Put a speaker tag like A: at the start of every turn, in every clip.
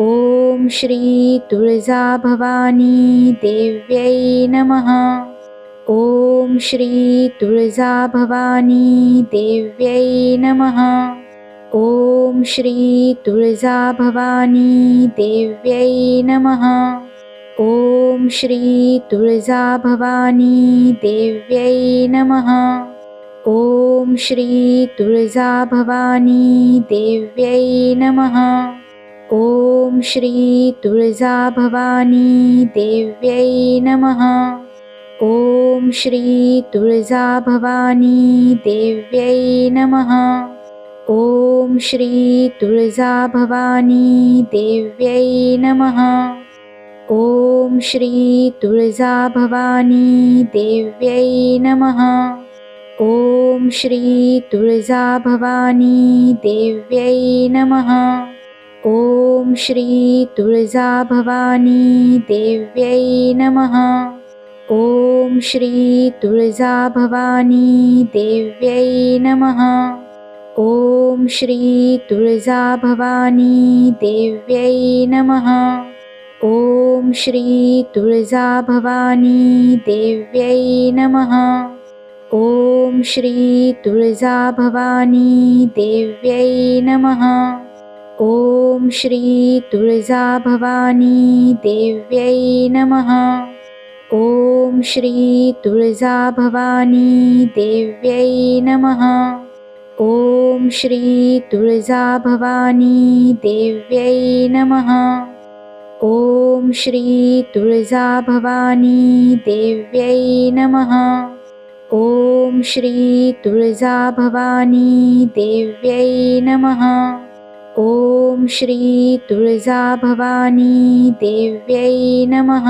A: ॐ श्री तुळजाभवानी देव्यै नमः। ॐ श्री तुळजाभवानी देव्यै नमः। ॐ श्री तुळजाभवानी देव्यै नमः। ॐ श्री तुळजाभवानी देव्यै नमः। ॐ श्री तुळजाभवानी देव्यै नमः ॐ श्री तुळजाभवानी देव्यै नमः। ॐ श्री तुळजाभवानी देव्यै नमः। ॐ श्री तुळजाभवानी देव्यै नमः। ॐ श्री तुळजाभवानी देव्यै नमः। ॐ श्री तुळजाभवानी देव्यै नमः। ॐ श्री तुळजाभवानी देव्यै नमः। ॐ श्री तुळजाभवानी देव्यै नमः। ॐ श्री तुळजाभवानी देव्यै नमः। ॐ श्री तुळजाभवानी देव्यै नमः। ॐ श्री तुळजाभवानी देव्यै नमः ॐ श्री तुळजाभवानी देव्यै नमः। ॐ श्री तुळजाभवानी देव्यै नमः। ॐ श्री तुळजाभवानी देव्यै नमः। ॐ श्री तुळजाभवानी देव्यै नमः। ॐ श्री तुळजाभवानी देव्यै नमः ॐ श्री तुळजाभवानी देव्यै नमः।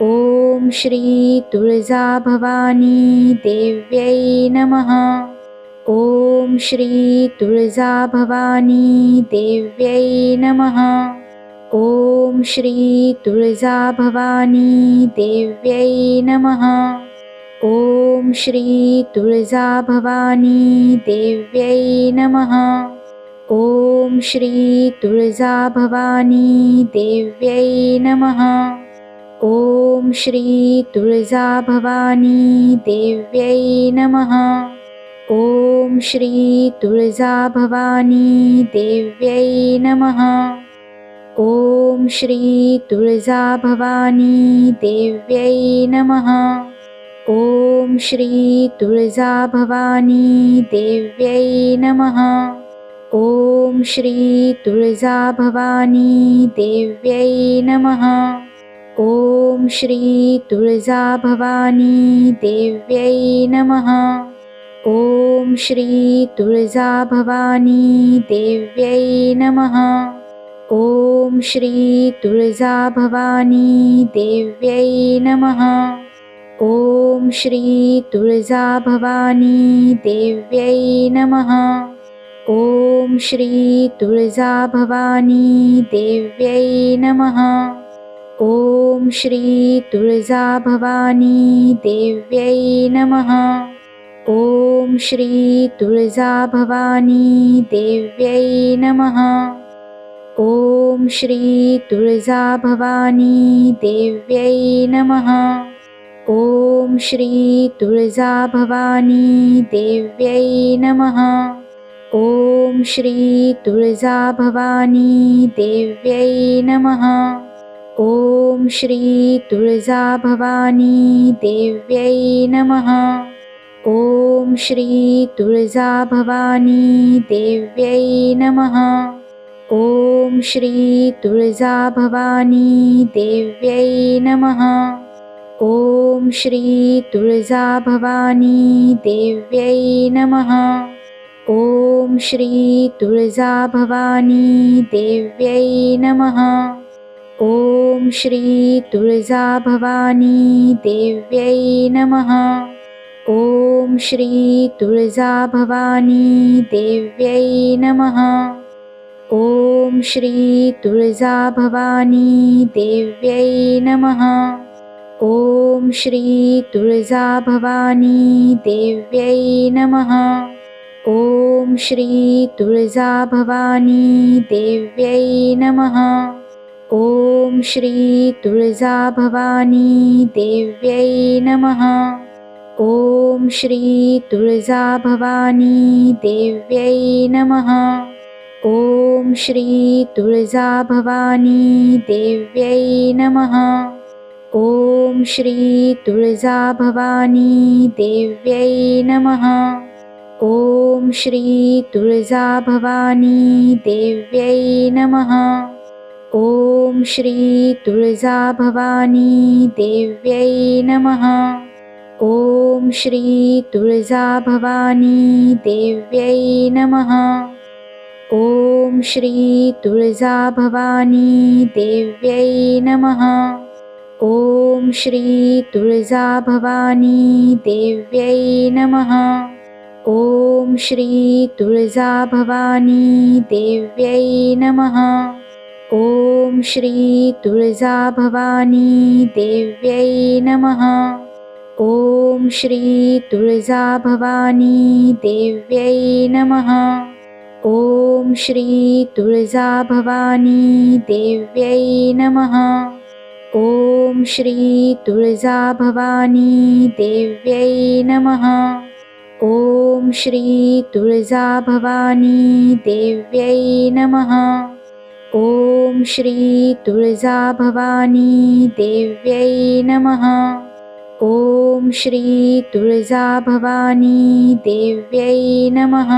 A: ॐ श्री तुळजाभवानी देव्यै नमः। ॐ श्री तुळजाभवानी देव्यै नमः। ॐ श्री तुळजाभवानी देव्यै नमः। ॐ श्री तुळजाभवानी देव्यै नमः ॐ श्री तुळजाभवानी देव्यै नमः। ॐ श्री तुळजाभवानी देव्यै नमः। ॐ श्री तुळजाभवानी देव्यै नमः। ॐ श्री तुळजाभवानी देव्यै नमः। ॐ श्री तुळजाभवानी देव्यै नमः ॐ श्री तुळजाभवानी देव्यै नमः। ॐ श्री तुळजाभवानी देव्यै नमः। ॐ श्री तुळजाभवानी देव्यै नमः। ॐ श्री तुळजाभवानी देव्यै नमः। ॐ श्री तुळजाभवानी देव्यै नमः ॐ श्री तुळजाभवानी देव्यै नमः। ॐ श्री तुळजाभवानी देव्यै नमः। ॐ श्री तुळजाभवानी देव्यै नमः। ॐ श्री तुळजाभवानी देव्यै नमः। ॐ श्री तुळजाभवानी देव्यै नमः ॐ श्री तुळजाभवानी देव्यै नमः। ॐ श्री तुळजाभवानी देव्यै नमः। ॐ श्री तुळजाभवानी देव्यै नमः। ॐ श्री तुळजाभवानी देव्यै नमः। ॐ श्री तुळजाभवानी देव्यै नमः ॐ श्री तुळजाभवानी देव्यै नमः। ॐ श्री तुळजाभवानी देव्यै नमः। ॐ श्री तुळजाभवानी देव्यै नमः। ॐ श्री तुळजाभवानी देव्यै नमः। ॐ श्री तुळजाभवानी देव्यै नमः ॐ श्री तुळजाभवानी देव्यै नमः। ॐ श्री तुळजाभवानी देव्यै नमः। ॐ श्री तुळजाभवानी देव्यै नमः। ॐ श्री तुळजाभवानी देव्यै नमः। ॐ श्री तुळजाभवानी देव्यै नमः ॐ श्री तुळजाभवानी देव्यै नमः। ॐ श्री तुळजाभवानी देव्यै नमः। ॐ श्री तुळजाभवानी देव्यै नमः। ॐ श्री तुळजाभवानी देव्यै नमः। ॐ श्री तुळजाभवानी देव्यै नमः ॐ श्री तुळजाभवानी देव्यै नमः। ॐ श्री तुळजाभवानी देव्यै नमः। ॐ श्री तुळजाभवानी देव्यै नमः। ॐ श्री तुळजाभवानी देव्यै नमः। ॐ श्री तुळजाभवानी देव्यै नमः ॐ श्री तुळजाभवानी देव्यै नमः। ॐ श्री तुळजाभवानी देव्यै नमः। ॐ श्री तुळजाभवानी देव्यै नमः।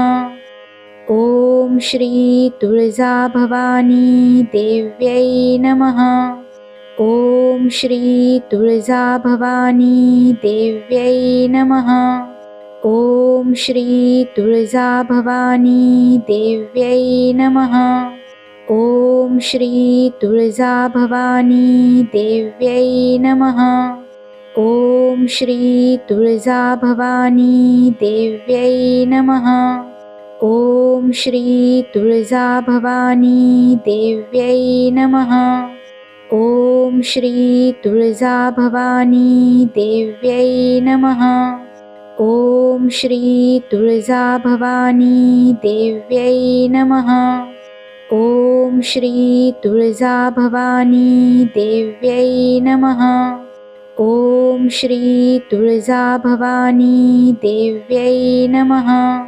A: ॐ श्री तुळजाभवानी देव्यै नमः। ॐ श्री तुळजाभवानी देव्यै नमः ॐ श्री तुळजाभवानी देव्यै नमः। ॐ श्री तुळजाभवानी देव्यै नमः। ॐ श्री तुळजाभवानी देव्यै नमः। ॐ श्री तुळजाभवानी देव्यै नमः। ॐ श्री तुळजाभवानी देव्यै नमः ॐ श्री तुळजाभवानी देव्यै नमः। ॐ श्री तुळजाभवानी देव्यै नमः। ॐ श्री तुळजाभवानी देव्यै नमः।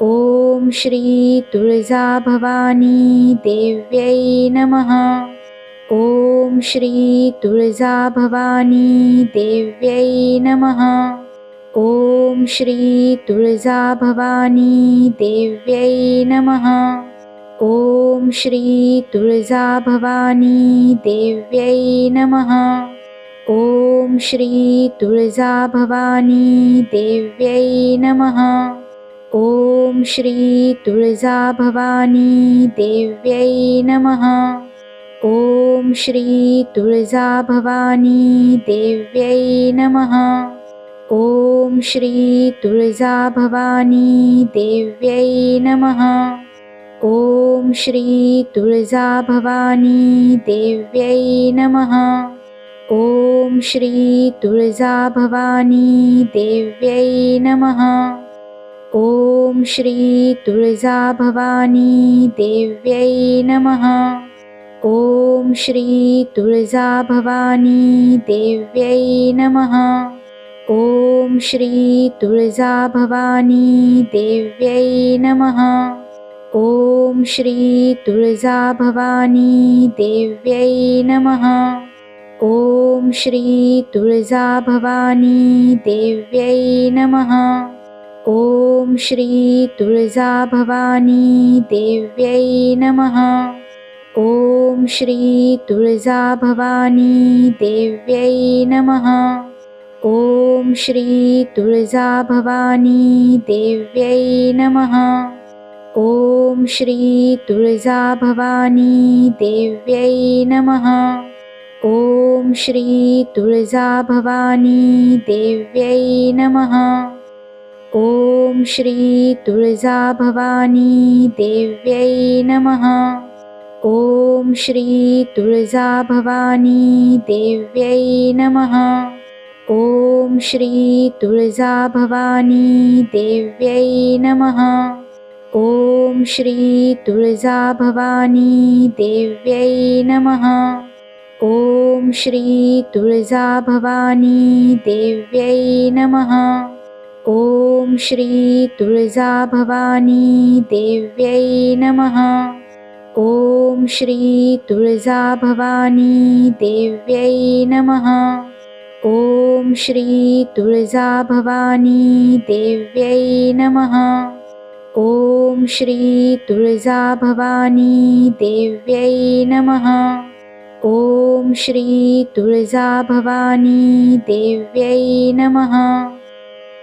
A: ॐ श्री तुळजाभवानी देव्यै नमः। ॐ श्री तुळजाभवानी देव्यै नमः ॐ श्री तुळजाभवानी देव्यै नमः। ॐ श्री तुळजाभवानी देव्यै नमः। ॐ श्री तुळजाभवानी देव्यै नमः। ॐ श्री तुळजाभवानी देव्यै नमः। ॐ श्री तुळजाभवानी देव्यै नमः ॐ श्री तुळजाभवानी देव्यै नमः। ॐ श्री तुळजाभवानी देव्यै नमः। ॐ श्री तुळजाभवानी देव्यै नमः। ॐ श्री तुळजाभवानी देव्यै नमः। ॐ श्री तुळजाभवानी देव्यै नमः ॐ श्री तुळजाभवानी देव्यै नमः। ॐ श्री तुळजाभवानी देव्यै नमः। ॐ श्री तुळजाभवानी देव्यै नमः। ॐ श्री तुळजाभवानी देव्यै नमः। ॐ श्री तुळजाभवानी देव्यै नमः ॐ श्री तुळजाभवानी देव्यै नमः। ॐ श्री तुळजाभवानी देव्यै नमः। ॐ श्री तुळजाभवानी देव्यै नमः। ॐ श्री तुळजाभवानी देव्यै नमः। ॐ श्री तुळजाभवानी देव्यै नमः ॐ श्री तुळजाभवानी देव्यै नमः। ॐ श्री तुळजाभवानी देव्यै नमः। ॐ श्री तुळजाभवानी देव्यै नमः। ॐ श्री तुळजाभवानी देव्यै नमः। ॐ श्री तुळजाभवानी देव्यै नमः ॐ श्री तुळजाभवानी देव्यै नमः। ॐ श्री तुळजाभवानी देव्यै नमः। ॐ श्री तुळजाभवानी देव्यै नमः